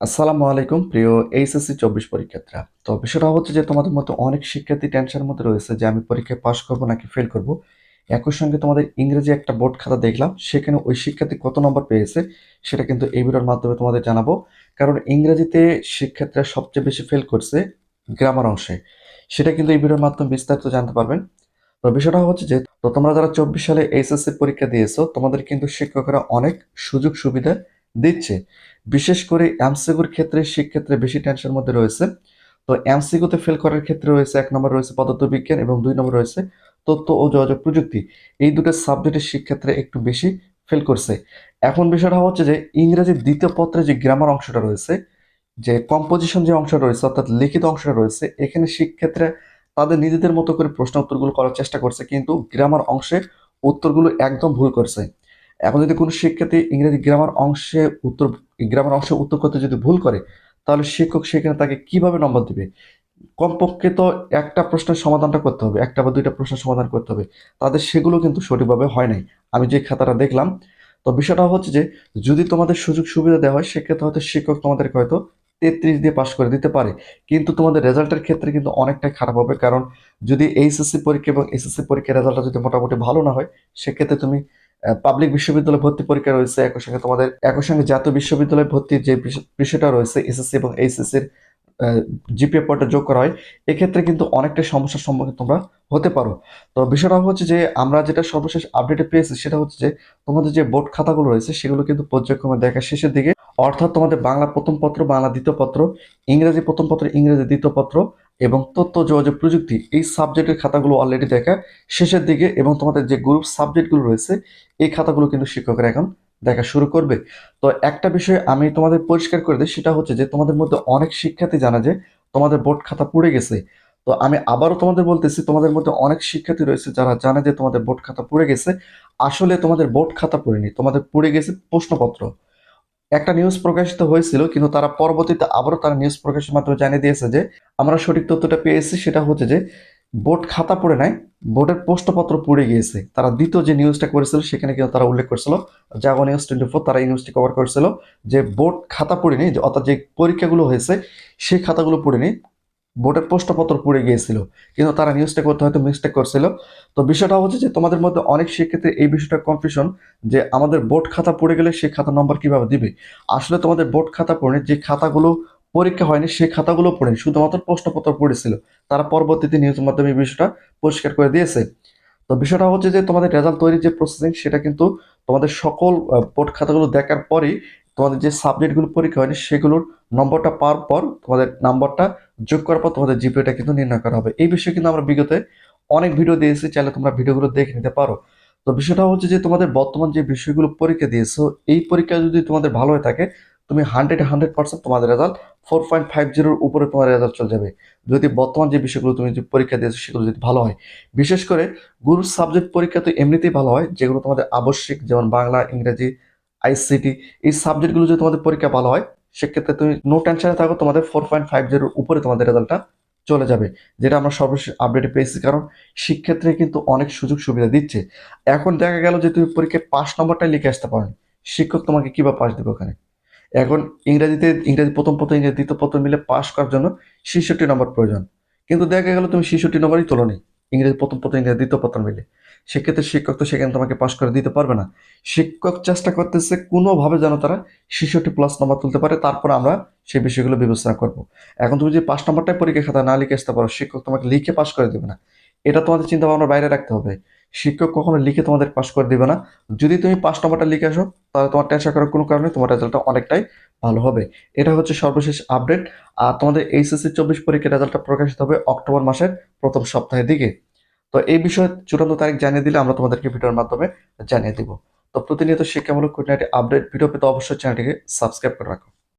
আসসালামু আলাইকুম, প্রিয় এইচএসসি চব্বিশ পরীক্ষার্থীরা। তো বিষয়টা হচ্ছে যে তোমাদের মতো অনেক শিক্ষার্থী টেনশনের মধ্যে রয়েছে যে আমি পরীক্ষায় পাশ করব নাকি ফেল করব। একই সঙ্গে তোমাদের ইংরেজি একটা বোর্ড খাতা দেখলাম, সেখানে ওই শিক্ষার্থী কত নম্বর পেয়েছে, সেটা কিন্তু এই ভিডিওর মাধ্যমে তোমাদের জানাব। কারণ ইংরেজিতে শিক্ষার্থীরা সবচেয়ে বেশি ফেল করছে গ্রামার অংশে। সেটা কিন্তু এই ভিডিওর মাধ্যমে বিস্তারিত জানতে পারবেন। তো বিষয়টা হচ্ছে যে, তো তোমরা যারা চব্বিশ সালে এইচএসসি পরীক্ষা দিয়েছ, তোমাদের কিন্তু শিক্ষকরা অনেক সুযোগ সুবিধা দিচ্ছে। বিশেষ করে এমসিকিউর ক্ষেত্রে শিক্ষেত্রে বেশি টেনশনের মধ্যে রয়েছে। তো এমসিকিউতে ফেল করার ক্ষেত্রে রয়েছে, এক নম্বর রয়েছে পদার্থবিজ্ঞান এবং দুই নম্বর রয়েছে তথ্য ও যোগাযোগ প্রযুক্তি। এই দুটো সাবজেক্টের শিক্ষেত্রে একটু বেশি ফেল করছে। এখন বিষয়টা হচ্ছে যে, ইংরেজির দ্বিতীয় পত্রে যে গ্রামার অংশটা রয়েছে, যে কম্পোজিশন যে অংশটা রয়েছে, অর্থাৎ লিখিত অংশটা রয়েছে, এখানে শিক্ষেত্রে তাদের নিজেদের মতো করে প্রশ্ন উত্তরগুলো করার চেষ্টা করছে, কিন্তু গ্রামার অংশে উত্তরগুলো একদম ভুল করছে। এখন যদি কোনো শিক্ষার্থী ইংরেজি গ্রামার অংশে উত্তর গ্রামার অংশ উত্তর করতে যদি ভুল করে, তাহলে শিক্ষক সেখানে তাকে কীভাবে নম্বর দিবে? কমপক্ষে তো একটা প্রশ্নের সমাধানটা করতে হবে, একটা বা দুইটা প্রশ্নের সমাধান করতে হবে। তাদের সেগুলো কিন্তু সঠিকভাবে হয় নাই। আমি যে খাতাটা দেখলাম, তো বিষয়টা হচ্ছে যে, যদি তোমাদের সুযোগ সুবিধা দেওয়া হয়, সেক্ষেত্রে হয়তো শিক্ষক তোমাদেরকে হয়তো তেত্রিশ দিয়ে পাশ করে দিতে পারে। কিন্তু তোমাদের রেজাল্টের ক্ষেত্রে কিন্তু অনেকটাই খারাপ হবে। কারণ যদি এইচএসসি পরীক্ষা এবং এসএসসি পরীক্ষার রেজাল্টটা যদি মোটামুটি ভালো না হয়, সেক্ষেত্রে তুমি পাবলিক বিশ্ববিদ্যালয় ভর্তি পরীক্ষা রয়েছে একই সঙ্গে তোমাদের একই সঙ্গে জাতীয় বিশ্ববিদ্যালয় ভর্তির যে বিষ- বিষয়টা রয়েছে এসএসসি এবং এইচএসসির জিপিএ পয়েন্টটা যোগ করা হয়, এক্ষেত্রে কিন্তু অনেকটা সমস্যার সম্মুখীন তোমরা হতে পারো। তো বিষয়টা হচ্ছে যে, আমরা যেটা সর্বশেষ আপডেটে পেয়েছি সেটা হচ্ছে যে, তোমাদের যে বোর্ড খাতাগুলো রয়েছে সেগুলো কিন্তু পর্যায়ক্রমে দেখা শেষের দিকে। অর্থাৎ তোমাদের বাংলা প্রথম পত্র, বাংলা দ্বিতীয় পত্র, ইংরেজি প্রথম পত্র, ইংরেজি দ্বিতীয় পত্র এবং তথ্য, যোগাযোগ, প্রযুক্তি এই সাবজেক্টের খাতাগুলো অলরেডি দেখা শেষের দিকে এবং তোমাদের যে গ্রুপ সাবজেক্টগুলো রয়েছে, এই খাতাগুলো কিন্তু শিক্ষকরা এখন দেখা শুরু করবে। তো একটা বিষয় আমি তোমাদের পরিষ্কার করে দিই, সেটা হচ্ছে যে তোমাদের মধ্যে অনেক শিক্ষার্থী জানা যে তোমাদের বোর্ড খাতা পুড়ে গেছে। তো আমি আবারও তোমাদের বলতেছি, তোমাদের মধ্যে অনেক শিক্ষার্থী রয়েছে যারা জানে যে তোমাদের বোর্ড খাতা পুড়ে গেছে। আসলে তোমাদের বোর্ড খাতা পড়েনি, তোমাদের পুড়ে গেছে প্রশ্নপত্র। একটা নিউজ প্রকাশিত হয়েছিল, কিন্তু তারা পরবর্তীতে আবারও তারা নিউজ প্রকাশের মাধ্যমে জানিয়ে দিয়েছে যে আমরা সঠিক তথ্যটা পেয়েছি, সেটা হচ্ছে যে বোর্ড খাতা পড়ে নাই, বোর্ডের প্রশ্নপত্র পুড়ে গিয়েছে। তারা দ্বিতীয় যে নিউজটা করেছিল, সেখানে কিন্তু তারা উল্লেখ করেছিল, জাগো নিউজ টোয়েন্টি ফোর তারা এই নিউজটি কভার করেছিল, যে বোর্ড খাতা পড়েনি অর্থাৎ যে পরীক্ষাগুলো হয়েছে, সেই খাতাগুলো পড়েনি, বোর্ডের প্রশ্নপত্র পড়ে গিয়েছিল। কিন্তু তারা নিউজটা করতে হয়তো মিস্টেক করছিল। তো বিষয়টা হচ্ছে যে তোমাদের মধ্যে অনেক শিক্ষার্থী এই বিষয়টা কনফিউশন যে আমাদের বোর্ড খাতা পড়ে গেলে সেই খাতা নম্বর কীভাবে দিবে? আসলে তোমাদের বোর্ড খাতা পড়ে যে খাতাগুলো পরীক্ষা হয়নি, সেই খাতাগুলো পড়েনি শুধুমাত্র প্রশ্নপত্র পড়েছিল। তারা পরবর্তীতে নিউজ মাধ্যমে বিষয়টা পরিষ্কার করে দিয়েছে। তো বিষয়টা হচ্ছে যে, তোমাদের রেজাল্ট তৈরির যে প্রসেসিং সেটা কিন্তু তোমাদের সকল বোর্ড খাতাগুলো দেখার পরেই তোমাদের যে সাবজেক্টগুলো পরীক্ষা হয়নি, সেগুলোর নম্বরটা পাওয়ার পর তোমাদের নাম্বারটা যোগ করার পর তোমাদের জিপিএটা কিন্তু নির্ণয় করা হবে। এই বিষয়ে কিন্তু আমরা বিগতে অনেক ভিডিও দিয়েছি চাইলে তোমরা ভিডিওগুলো দেখে নিতে পারো। তো বিষয়টা হচ্ছে যে, তোমাদের বর্তমান যে বিষয়গুলো পরীক্ষা দিয়েছ, এই পরীক্ষা যদি তোমাদের ভালো হয়ে থাকে তুমি হান্ড্রেড হান্ড্রেড পার্সেন্ট তোমাদের রেজাল্ট ফোর পয়েন্ট ফাইভ জিরোর উপরে তোমার রেজাল্ট চলে যাবে। যদি বর্তমান যে বিষয়গুলো তুমি যে পরীক্ষা দিয়েছ সেগুলো যদি ভালো হয়, বিশেষ করে গুরু সাবজেক্ট পরীক্ষা তো এমনিতেই ভালো হয়, যেগুলো তোমাদের আবশ্যিক, যেমন বাংলা, ইংরেজি আইসিটি এই সাবজেক্টগুলো যদি তোমাদের পরীক্ষা ভালো হয়, সেক্ষেত্রে তুমি নো টেনশনে থাকো, তোমাদের ফোর পয়েন্ট ফাইভ জিরোর উপরে তোমাদের রেজাল্টটা চলে যাবে, যেটা আমরা সর্বশেষ আপডেটে পেয়েছি। কারণ শিক্ষার্থী কিন্তু অনেক সুযোগ সুবিধা দিচ্ছে। এখন দেখা গেল যে তুমি পরীক্ষায় পাস নম্বরটা লিখে আসতে পারো শিক্ষক তোমাকে কীভাবে পাশ দেবে ওখানে? এখন ইংরেজিতে, ইংরেজি প্রথম পত্র ইংরেজি দ্বিতীয় পত্র মিলে পাশ করার জন্য ছেষট্টি নম্বর প্রয়োজন। কিন্তু দেখা গেল তুমি ছেষট্টি নম্বরই তোলনি ইংরেজি প্রথম পত্র ইংরেজি দ্বিতীয় পত্র মিলে। সেক্ষেত্রে শিক্ষক তো সেখানে তোমাকে পাশ করে দিতে পারবে না। শিক্ষক চেষ্টা করতেছে কোনোভাবে যেন তারা ছেষট্টি প্লাস নম্বর তুলতে পারে, তারপর আমরা সেই বিষয়গুলো বিবেচনা করব। এখন তুমি যদি পাঁচ নম্বরটাই পরীক্ষা খাতা না লিখে আসতে পারো, শিক্ষক তোমাকে লিখে পাশ করে দেবে না। এটা তোমাদের চিন্তা ভাবনার বাইরে রাখতে হবে। শিক্ষক কখনো লিখে তোমাদের পাশ করে দিবে না। যদি তুমি পাঁচ নম্বরটা লিখে আসো, তাহলে তোমার টেনশন করার কোনো কারণে তোমার রেজাল্টটা অনেকটাই ভালো হবে। এটা হচ্ছে সর্বশেষ আপডেট আর তোমাদের এইচএসসি চব্বিশ পরীক্ষার রেজাল্টটা প্রকাশিত হবে অক্টোবর মাসের প্রথম সপ্তাহের দিকে। তো এই বিষয়ে চূড়ান্ত তারিখ জানিয়ে দিলে আমরা তোমাদেরকে ভিডিওর মাধ্যমে জানিয়ে দিব। তো প্রতিনিয়ত শিক্ষামূলক খুঁটিনাটি আপডেট ভিডিও পেতে অবশ্যই চ্যানেলটিকে সাবস্ক্রাইব করে রাখো।